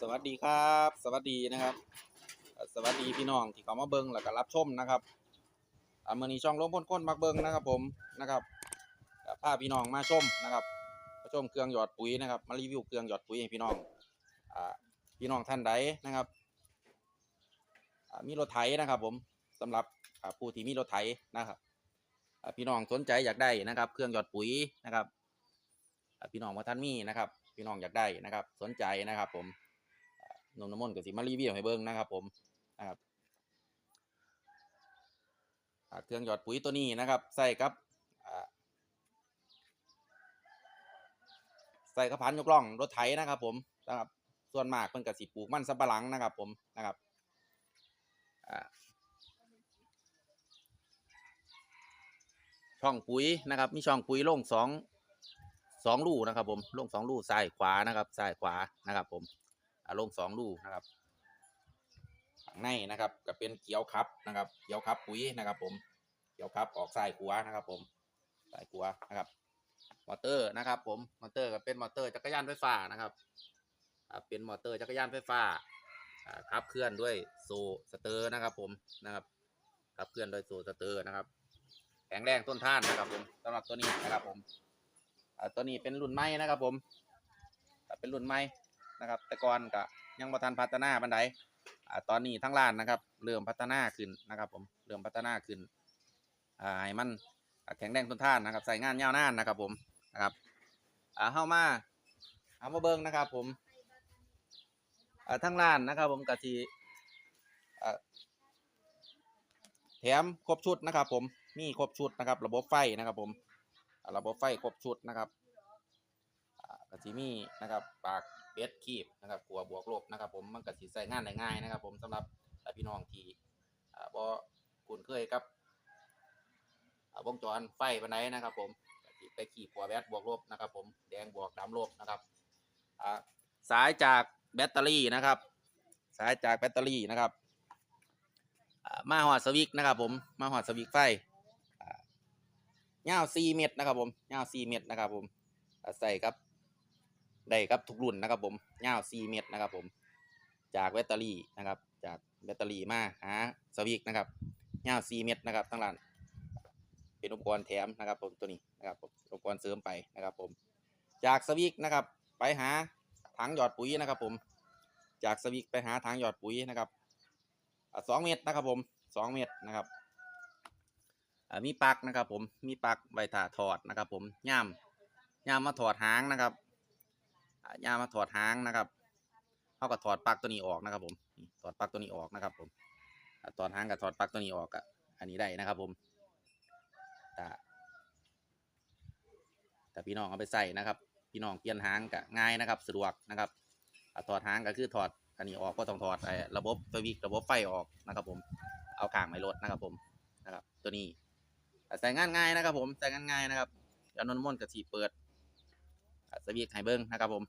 สวัสดีครับ สวัสดีนะครับ สวัสดีพี่น้องที่เขามาเบิ้งแล้วก็รับชมนะครับอ่ามือนี้ช่องลงพ้นค้นมักเบิ้งนะครับ ผมนะครับพาพี่น้องมาชมนะครับมาชมเครื่องหยอดปุ๋ยนะครับ มารีวิวเครื่องหยอดปุ๋ยให้พี่น้องอ่าพี่น้องท่านใดนะครับอ่ามีรถไถนะครับ ผมสำหรับผู้ที่มีรถไถนะครับอ่าพี่น้องสนใจอยากได้นะครับ เครื่องหยอดปุ๋ยนะครับอ่าพี่น้องว่าท่านมีนะครับ พี่น้องอยากได้นะครับ สนใจนะครับ ผม นมน้ำมนต์ก็สิมารีวิวให้เบิ่งนะครับผมนะครับเครื่องหยอดปุ๋ยตัวนี้นะครับ ใส่กับใส่กระพันยกล่องรถไถนะครับ ผมนะครับ ส่วนมากเพิ่นก็สิปลูกมันสำปะหลังนะครับ ผมนะครับช่องปุ๋ยนะครับ มีช่องปุ๋ยลงสองสองลูกนะครับผมลงสองลูกซ้ายขวานะครับซ้ายขวานะครับผม อ่าลงสองลูกนะครับข้างในนะครับก็เป็นเกี๊ยวครับนะครับ เกี๊ยวครับปุ๋ยนะครับ ผม เกี๊ยวครับออกสายขัวนะครับ ผมสายขัวนะครับ มอเตอร์นะครับ ผม มอเตอร์ก็เป็นมอเตอร์จักรยานไฟฟ้านะครับอ่าเป็นมอเตอร์จักรยานไฟฟ้าอ่าขับเคลื่อนด้วยโซ่สเตอร์นะครับ ผมนะครับขับเคลื่อนด้วยโซ่สเตอร์นะครับแข็งแรงต้นท่านนะครับ ผมสำหรับตัวนี้นะครับ ผมอ่าตัวนี้เป็นรุ่นใหม่นะครับ ผมเป็นรุ่นใหม่ นะครับ แต่ก่อนก็ยังบ่ทันพัฒนาบันไดอ่าตอนนี้ทั้งร้านนะครับ เริ่มพัฒนาขึ้นนะครับ ผมเริ่มพัฒนาขึ้นอ่าให้มันแข็งแรงทนทานนะครับ ใส่งานยาวนานนะครับ ผมนะครับอ่าเข้ามาเอามาเบิ่งนะครับ ผมอ่าทั้งร้านนะครับ ผมกะทีอ่าแถมครบชุดนะครับ ผมมีครบชุดนะครับ ระบบไฟนะครับ ผมระบบไฟครบชุดนะครับ กสิมีนะครับปากเป็ดคีบนะครับกลัวบวกลบนะครับ ผมมันก็สิใส่งานได้ง่ายนะครับ ผมสำหรับพี่น้องที่อ่าบ่คุ้นเคยกับอ่าวงจรไฟปานใดนะครับ ผมไปขีบหัวแบตบวกลบนะครับ ผมแดงบวกดำลบนะครับอ่าสายจากแบตเตอรี่นะครับ สายจากแบตเตอรี่นะครับอ่ามาหอดสวิกนะครับ ผมมาหอดสวิกไฟอ่ายาว4เมตรนะครับ ผมยาว4เมตรนะครับ ผมใส่กับ ได้ครับทุกรุ่นนะครับผมยาว4เมตรนะครับผม จากแบตเตอรี่นะครับ จากแบตเตอรี่มาหาสวิกนะครับยาว4เมตรนะครับทั้งร้านเป็นอุปกรณ์แถมนะครับผมตัวนี้นะครับผมอุปกรณ์เสริมไปนะครับผม จากสวิกนะครับ ไปหาถังหยอดปุ๋ยนะครับ ผม จากสวิกไปหาถังหยอดปุ๋ยนะครับสองเมตรนะครับผมสองเมตรนะครับอ่ามีปักนะครับผมมีปักไว้ถ่าถอดนะครับ ผมย่ามย่ามมาถอดหางนะครับ ยามาถอดหางนะครับเขาก็ถอดปลั๊กตัวนี้ออกนะครับ ผมถอดปลั๊กตัวนี้ออกนะครับ ผมถอดหางกับถอดปลั๊กตัวนี้ออกอะอันนี้ได้นะครับ ผมแต่แต่พี่น้องเอาไปใส่นะครับ พี่น้องเปลี่ยนหางก็ง่ายนะครับ สะดวกนะครับถอดหางก็คือถอดอันนี้ออกก็ต้องถอดไอ้ระบบสวิตช์ระบบไฟออกนะครับ ผมเอาขางไม่ลดนะครับ ผมนะครับ ตัวนี้ใส่งานง่ายนะครับ ผมใส่งานง่ายนะครับยานนมนกับสีเปิด สวิตช์ให้เบิ้งนะครับผม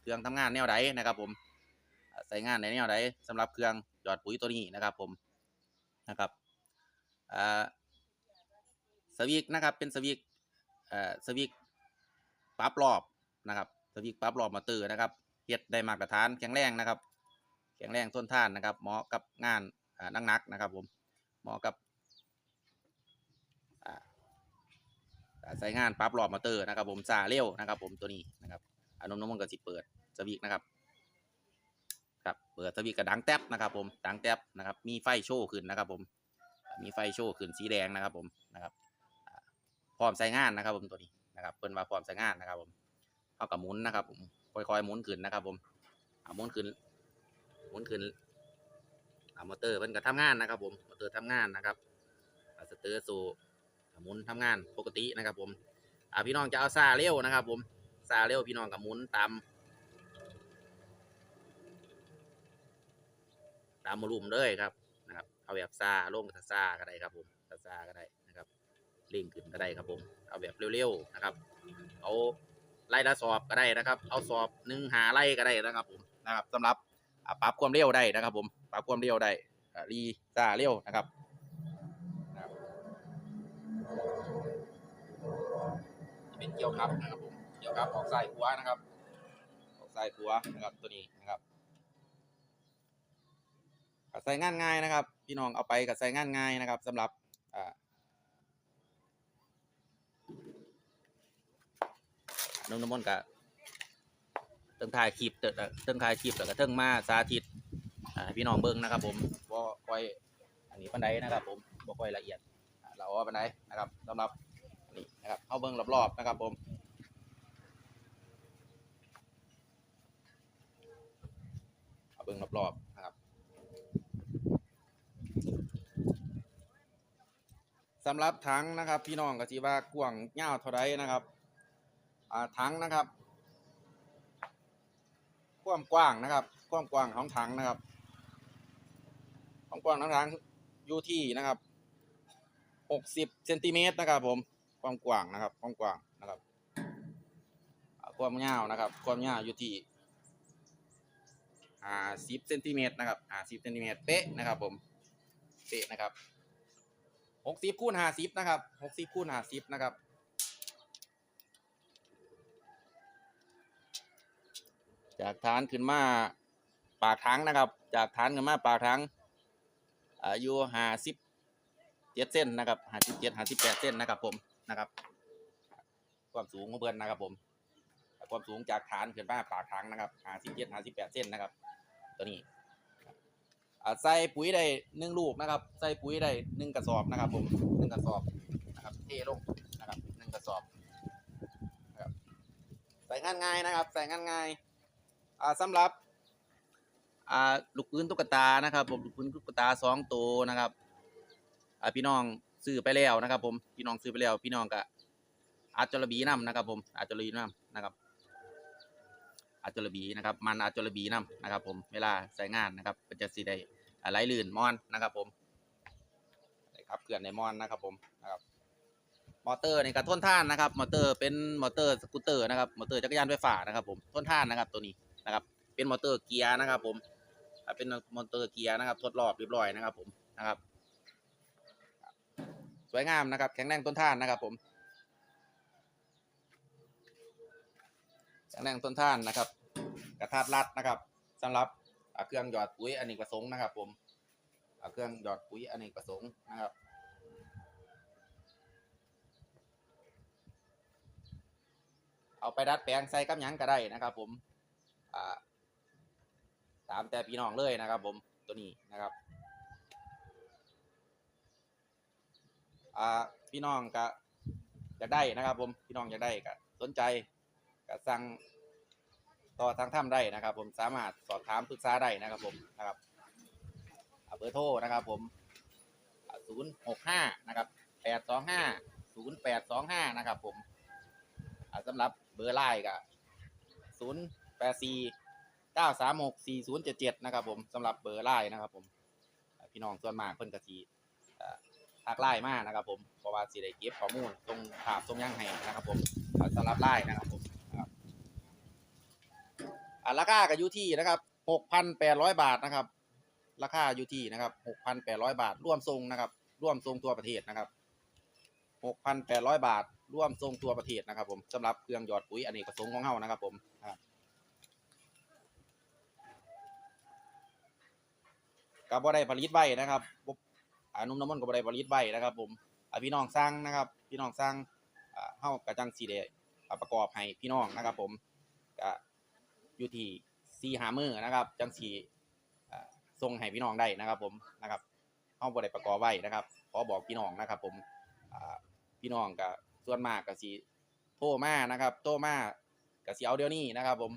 เครื่องทำงานแนวใดนะครับผมใส่งานในแนวใดสำหรับเครื่องหยอดปุ๋ยตัวนี้นะครับผมนะครับสวิตช์นะครับเป็นสวิตช์เอ่อสวิตช์ปรับรอบนะครับสวิตช์ปรับรอบมอเตอนะครับเฮ็ดได้มาตรฐานแข็งแรงนะครับ แข็งแรงทนทานนะครับเหมาะกับงานอ่าหนักนะครับผมเหมาะกับอ่า อ่า ใช้งานปรั๊บรอบมอเตอร์นะครับผมซาเร็วนะครับผมตัวนี้นะครับอานมน้ำมันก็สิเปิดสวิกนะครับครับเปิดสวิกกระดังแท็บนะครับผมดังแท็บนะครับมีไฟโชว์ขึ้นนะครับผมมีไฟโชว์ขึ้นสีแดงนะครับผมนะครับพร้อมใช้งานนะครับผมตัวนี้นะครับเพิ่นว่าพร้อมใช้งานนะครับผมเอากับหมุนนะครับผมค่อยๆหมุนขึ้นนะครับผมหมุนขึ้นหมุนขึ้นมอเตอร์มันก็ทำงานนะครับผมมอเตอร์ทำงานนะครับสเตอร์สู่ หมุนทำงานปกตินะครับ ผมอ่าพี่น้องจะเอาซาเร็วนะครับ ผมซาเร็วพี่น้องกับหมุนตามตามมารุมเลยครับนะครับเอาแบบซาลงกับซาก็ได้ครับ ผมซาซาก็ได้นะครับเล่งขึ้นก็ได้ครับ ผม เอาแบบเร็วๆนะครับ เอาไล่ละสอบก็ได้นะครับ เอาสอบหนึ่งหาไล่ก็ได้นะครับ ผมนะครับสำหรับปรับความเร็วได้นะครับ ผมปรับความเร็วได้รีซาเร็วนะครับ เกี่ยวครับนะครับผมเกี่ยวครับออกสายขัวนะครับ ออกสายขัวนะครับตัวนี้นะครับก็ใส่งานง่ายนะครับ พี่น้องเอาไปก็ใส่งานง่ายนะครับสำหรับอ่าน้องน้ำมนต์กับเติงถ่ายคลิปเติงถ่ายคลิปแล้วก็เติงมาสาธิตพี่น้องเบิ่งนะครับ ผมบ่ค่อยอันนี้ปานใดนะครับ ผมบ่ค่อยละเอียดเราว่าปานใดนะครับสำหรับ นี่นะครับเอาเบิ่งรอบๆนะครับผมเอาเบิ่งรอบๆนะครับสำหรับถังนะครับ พี่น้องก็สิว่ากว้างยาวเท่าไรนะครับอ่าถังนะครับความกว้างนะครับความกว้างของถังนะครับความกว้างของถังอยู่ที่นะครับหกสิบเซนติเมตรนะครับผม ความกว้างนะครับ ความกว้างนะครับความยาวนะครับ ความยาวอยู่ที่อ่าสิบเซนติเมตรนะครับอ่าสิบเซนติเมตรเป๊ะนะครับผมเป๊ะนะครับหกสิบคูณห้าสิบนะครับหกสิบคูณห้าสิบนะครับจากฐานขึ้นมาปากถังนะครับ จากฐานขึ้นมาปากถังอายุห้าสิบเจ็ดเส้นนะครับห้าสิบเจ็ดห้าสิบแปดเส้นนะครับผม นะครับ ความสูงของเพื่อนนะครับ ผม ความสูงจากฐานขึ้นมาปากถังนะครับห้าสิบเจ็ดหาสิบแปดเส้นนะครับ ตัวนี้ใส่ปุ๋ยได้หนึ่งลูกนะครับ ใส่ปุ๋ยได้หนึ่งกระสอบนะครับ ผมหนึ่งกระสอบนะครับ เทลงนะครับหนึ่งกระสอบนะครับใส่งานง่ายนะครับ ใส่งานง่ายอ่าสำหรับลูกปืนตุ๊กตานะครับ ผมลูกปืนตุ๊กตาสองตัวนะครับพี่น้อง ซื้อไปแล้วนะครับ ผมพี่น้องซื้อไปแล้ว พี่น้องก็อาจจะระบีน้ำนะครับ ผมอาจจะระบีน้ำนะครับ อาจจะระบีนะครับ มันอาจจะระบีน้ำนะครับ ผมเวลาใส่งานนะครับก็จะสีได้ไหลลื่นมอนนะครับ ผมครับเกลื่อนในมอนนะครับ ผมนะครับมอเตอร์ในกระทนท่านนะครับ มอเตอร์เป็นมอเตอร์สกูตเตอร์นะครับมอเตอร์จักรยานไฟฟ้านะครับ ผมทนท่านนะครับ ตัวนี้นะครับ เป็นมอเตอร์เกียร์นะครับ ผมเป็นมอเตอร์เกียร์นะครับ ทดรอบเรียบร้อยนะครับ ผมนะครับ วยงามนะครับ แข็งแรงต้นท่านนะครับผม แข็งแรงต้นท่านนะครับ กระทาดรัดนะครับสำหรับเครื่องหยอดปุ๋ยอเนกประสงค์นะครับ ผมเครื่องหยอดปุ๋ยอเนกประสงค์นะครับเอาไปดัดแปลงใส่กับยังก็ได้นะครับ ผมตามแต่พี่น้องเลยนะครับ ผมตัวนี้นะครับ อ่าพี่น้องก็อยากได้นะครับ ผมพี่น้องอยากได้ก็สนใจก็สั่งต่อทางถ้ำได้นะครับ ผมสามารถสอบถามปรึกษาได้นะครับ ผมนะครับเบอร์โทรนะครับ ผมศูนย์หกห้านะครับแปดสองห้าศูนย์แปดสองห้านะครับ ผมอ่าสำหรับเบอร์ไลน์ก็ศูนย์แปดสี่เก้าสามหกสี่ศูนย์เจ็ดเจ็ดนะครับ ผมสำหรับเบอร์ไลน์นะครับ ผมพี่น้องส่วนมากเพิ่นกะที ทักไลน์มานะครับผมเพราะว่าสิได้เก็บข้อมูลตรงภาพตรงหยังให้นะครับผมอ่าสำหรับไลน์นะครับผมอ่าราคาก็อยู่ที่นะครับหกพันแปดร้อยบาทนะครับ ราคายูที่นะครับหกพันแปดร้อยบาท ร่วมทรงนะครับ ร่วมทรงตัวประเทศนะครับหกพันแปดร้อยบาท ร่วมทรงตัวประเทศนะครับผมสำหรับเครื่องหยอดปุ๋ยอเนกประสงค์ของเฮานะครับผมนะครับกับบ่ได้ผลิตไว้นะครับ อานุ่มน้ำมันกับบ่ได้ผลิตไว้นะครับ ผมอ่าพี่น้องสร้างนะครับ พี่น้องสร้างอ่าเฮากระจังสีเดประกอบให้พี่น้องนะครับ ผมก็อยู่ที่ซีหามือนะครับ จังสีส่งให้พี่น้องได้นะครับ ผมนะครับเฮาบ่ได้ประกอบไว้นะครับขอบอกพี่น้องนะครับ ผมพี่น้องก็ส่วนมากก็สิโทรมานะครับ โทรมาก็สิเอาเดี๋ยวนี้นะครับ ผม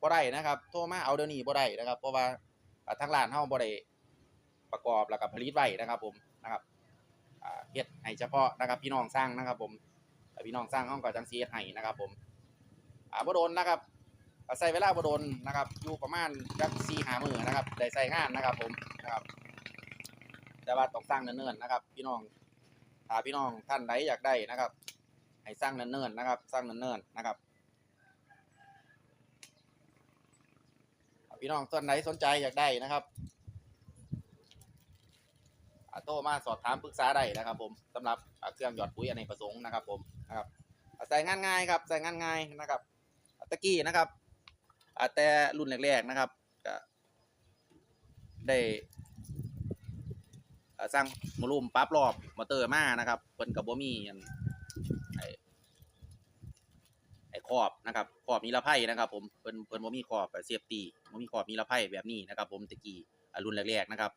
บ่ได้นะครับ โทรมาเอาเดี๋ยวนี้บ่ได้นะครับ เพราะว่าทางร้านเฮาบ่ได้ ประกอบแล้วก็ผลิตไว้นะครับ ผมนะครับเฮ็ดให้เฉพาะนะครับ พี่น้องสร้างนะครับ ผมพี่น้องสร้างเฮาก็จังสิเฮ็ดให้นะครับ ผมอ่าบ่โดนนะครับใส่เวลาบ่โดนนะครับ อยู่ประมาณจักสี่หามือนะครับได้ใส่งานนะครับ ผมนะครับ แต่ว่าต้องสร้างเนิ่นๆนะครับ พี่น้องถ้าพี่น้องท่านใดอยากได้นะครับ ให้สร้างเนิ่นๆนะครับ สร้างเนิ่นๆนะครับพี่น้องส่วนไหนสนใจอยากได้นะครับ โทรมาสอบถามปรึกษาได้นะครับ ผมสำหรับอ่าเครื่องหยอดปุ๋ยอเนกประสงค์นะครับ ผมนะครับใส่งานง่ายครับใส่งานง่ายนะครับตะกี้นะครับแต่รุ่นแรกๆนะครับก็ได้สร้างโมลูมปั๊บรอบมอเตอร์มานะครับเพิ่นกับบ่มีอันไอ้ไอ้ขอบนะครับขอบนิรภัยนะครับ ผมเพิ่นเพิ่นบ่มีขอบเซฟตี้บ่มีขอบนิรภัยแบบนี้นะครับ ผมตะกี้รุ่นแรกๆนะครับ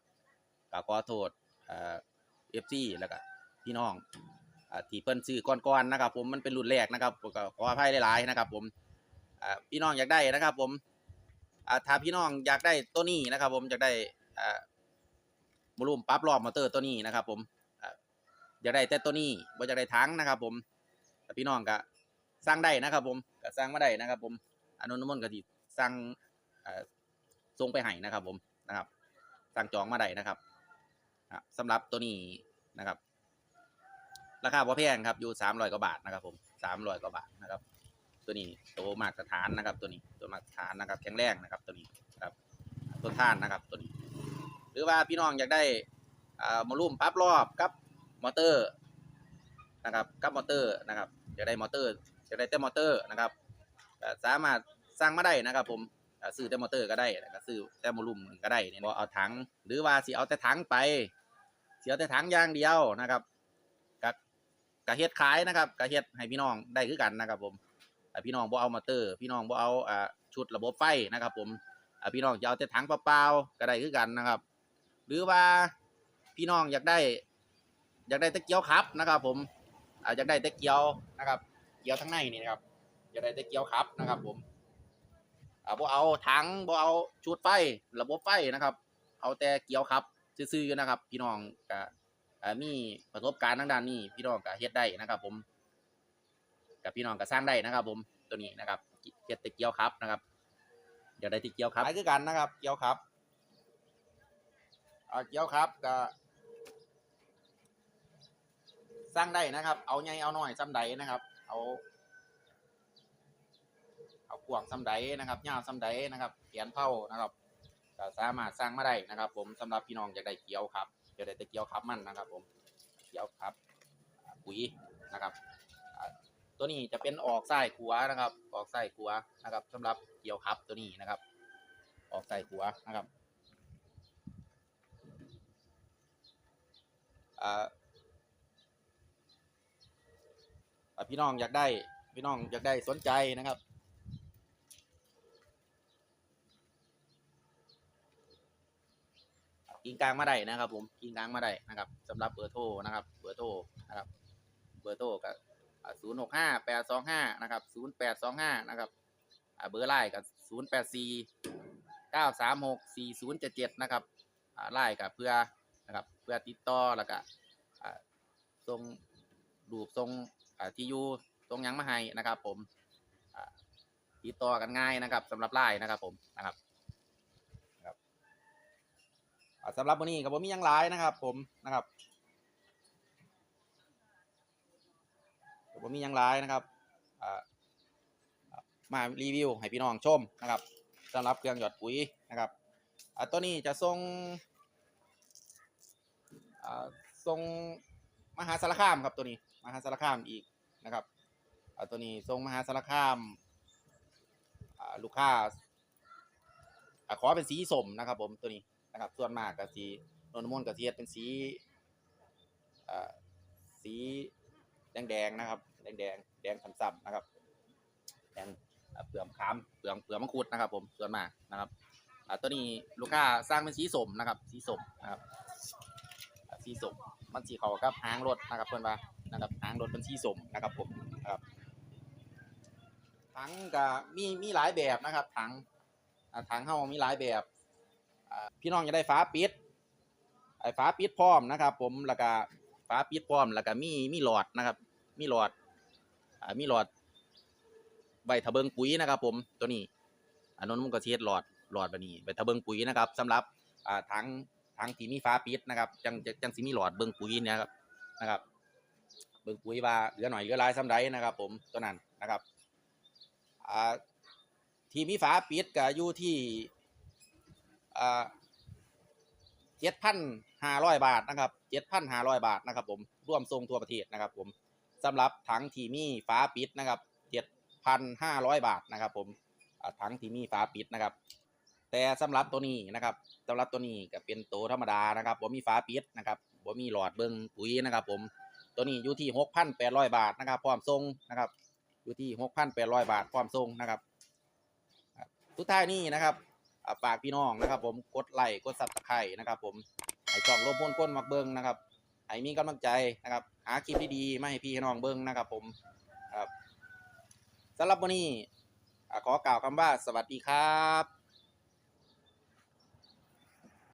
ก็ขอโทษ เอ่อ FC แล้วก็พี่น้องอ่าที่เพิ่นซื้อก่อนๆนะครับ ผมมันเป็นรุ่นแรกนะครับก็ขออภัยหลายๆนะครับ ผมอ่าพี่น้องอยากได้นะครับ ผมอ่าถ้าพี่น้องอยากได้ตัวนี้นะครับ ผมอยากได้อ่าบลูมปั๊บรอบมอเตอร์ตัวนี้นะครับ ผมอยากได้แต่ตัวนี้บ่อยากได้ทั้งนะครับ ผมพี่น้องก็สร้างได้นะครับ ผมก็สร้างมาได้นะครับ ผมอนุนมนต์ก็สิสร้างส่งไปให้นะครับ ผมนะครับสั่งจองมาได้นะครับ สำหรับตัวนี้นะครับ ราคาพอแพงครับอยู่สามร้อยกว่าบาทนะครับ ผมสามร้อยกว่าบาทนะครับ ตัวนี้ตัวมาตรฐานนะครับ ตัวนี้ตัวมาตรฐานนะครับแข็งแรงนะครับ ตัวนี้นะครับต้นท่านนะครับตัวนี้ หรือว่าพี่น้องอยากได้อ่ามารุ่มปั๊บรอบกับมอเตอร์นะครับกับมอเตอร์นะครับอยากได้มอเตอร์อยากได้แต่มอเตอร์นะครับสามารถสร้างมาได้นะครับ ผม ซื้อแต่มอเตอร์ก็ได้แล้วก็ซื้อแต่มารุ่มก็ได้เนี่ยเอาถัง หรือว่าสิเอาแต่ถังไปสิเอาแต่ถังอย่างเดียวนะครับกะกะเฮ็ดขายนะครับกะเฮ็ดให้พี่น้องได้คือกันนะครับ ผมพี่น้องบ่เอามอเตอร์ พี่น้องบ่เอาชุดระบบไฟนะครับ ผมพี่น้องจะเอาแต่ถังเปล่าๆก็ได้คือกันนะครับ หรือว่าพี่น้องอยากได้ อยากได้ตะเกียวครับนะครับ ผมอยากได้ตะเกียวนะครับ เกียวทั้งในนี่นะครับอยากได้ตะเกียวครับนะครับ ผม อ่าบ่เอาถังบ่เอาชุดไฟระบบไฟนะครับ เอาแต่เกียวครับ ซื่อๆนะครับ พี่น้องก็อ่ามีประสบการณ์ทางด้านนี้ พี่น้องก็เฮ็ดได้นะครับ ผมกับพี่น้องก็สร้างได้นะครับ ผมตัวนี้นะครับเฮ็ดตะเกียวครับนะครับอยากได้ตะเกียวครับคือกันนะครับ เกียวครับเอาเกี๊ยวครับก็สร้างได้นะครับ เอาใหญ่เอาน้อยซ้ำใดนะครับ เอา เอากวางซ้ำใดนะครับยาวซ้ำใดนะครับเขียนเท่านะครับก็สามารถสร้างมาได้นะครับ ผมสำหรับพี่น้องอยากได้เกี๊ยวครับอยากได้ต่เกี๊ยวครับมันนะครับ ผมเกี๊ยวครับปุ๋ยนะครับตัวนี้จะเป็นออกไส้ขัวานะครับ ออกไส้ขัวานะครับสำหรับเกี๊ยวครับตัวนี้นะครับ ออกไส้ขัวานะครับอ่าพี่น้องอยากได้พี่น้องอยากได้สนใจนะครับ กินกลางมาได้นะครับ ผมกินกลางมาได้นะครับสำหรับเบอร์โทรนะครับ เบอร์โทรนะครับ เบอร์โทรกับศูนย์หกห้าแปดสองห้านะครับศูนย์แปดสองห้านะครับเบอร์ไลน์กับศูนย์แปดสี่เก้าสามหกสี่ศูนย์เจ็ดเจ็ดนะครับไลน์กับเพื่อนะครับเพื่อติดต่อแล้วก็อ่าทรงรูปทรงที่อยู่ทรงยังมาให้นะครับ ผมติดต่อกันง่ายนะครับสำหรับไลน์นะครับผมนะครับอ่า สำหรับวันนี้กับผมมียังหลายนะครับ ผมนะครับผมมียังหลายนะครับมารีวิวให้พี่น้องชมนะครับสำหรับเครื่องหยอดปุ๋ยนะครับตัวนี้จะทรงอ่าทรงมหาสารคามครับตัวนี้มหาสารคามอีกนะครับตัวนี้ทรงมหาสารคามลูกค้าอ่าขอเป็นสีสมนะครับผมตัวนี้ นะครับ ส่วนมากก็สีนนทมนต์กับเทียดเป็นสีสีแดงแดงๆนะครับ แดงแดงๆแดงสัมๆนะครับ แดงเปลือกขามเปลือกเปลือกมังคุดนะครับ ผมส่วนมากนะครับตัวนี้ลูกค้าสร้างเป็นสีสมนะครับ สีสมนะครับ สีสมมันสีเขากับหางรถนะครับเพื่อนว่านะครับหางรถเป็นสีสมนะครับ ผมนะครับถังก็มีมีหลายแบบนะครับถังถังเฮามีหลายแบบ พี่น้องจะได้ฝาปิดไอ้ฝาปิดพร้อมนะครับ ผมแล้วก็ฝาปิดพร้อมแล้วก็มีมีหลอดนะครับ มีหลอดอ่ามีหลอดใบทะเบิงปุ๋ยนะครับ ผมตัวนี้อันนั้นมันก็เทียดหลอดหลอดแบบนี้ใบทะเบิงปุ๋ยนะครับสำหรับอ่าถังทางที่มีฟ้าปิดนะครับ จังจังสิมีหลอดเบิงปุ๋ยเนี่ยครับนะครับ เบิงปุ๋ยว่าเหลือหน่อยเหลือหลายซ้ำใดนะครับ ผมตัวนั้นนะครับอ่าที่มีฝาปิดก็อยู่ที่ อ่าเจ็ดพันห้าร้อยบาทนะครับเจ็ดพันห้าร้อยบาทนะครับ ผมร่วมส่งทั่วประเทศนะครับ ผมสำหรับถังทีมีฝาปิดนะครับเจ็ดพันห้าร้อยบาทนะครับ ผมถังทีมีฝาปิดนะครับ แต่สำหรับตัวนี้นะครับสำหรับตัวนี้ก็เป็นตัวธรรมดานะครับผมมีฝาปิดนะครับบบ่มีหลอดเบิ่งปุ๋ยนะครับ ผมตัวนี้อยู่ที่หกพันแปดร้อยบาทนะครับ พร้อมส่งนะครับ อยู่ที่หกพันแปดร้อยบาทพร้อมส่งนะครับสุดท้ายนี้นะครับ ฝากพี่น้องนะครับ ผมกดไลค์กดซับสไครต์นะครับ ผมให้ช่องลมพ่นก้นมักเบิ้งนะครับให้มีกำลังใจนะครับ หาคลิปดีๆมาให้พี่น้องเบิ้งนะครับ ผมครับสำหรับวันนี้ขอกล่าวคำว่าสวัสดีครับ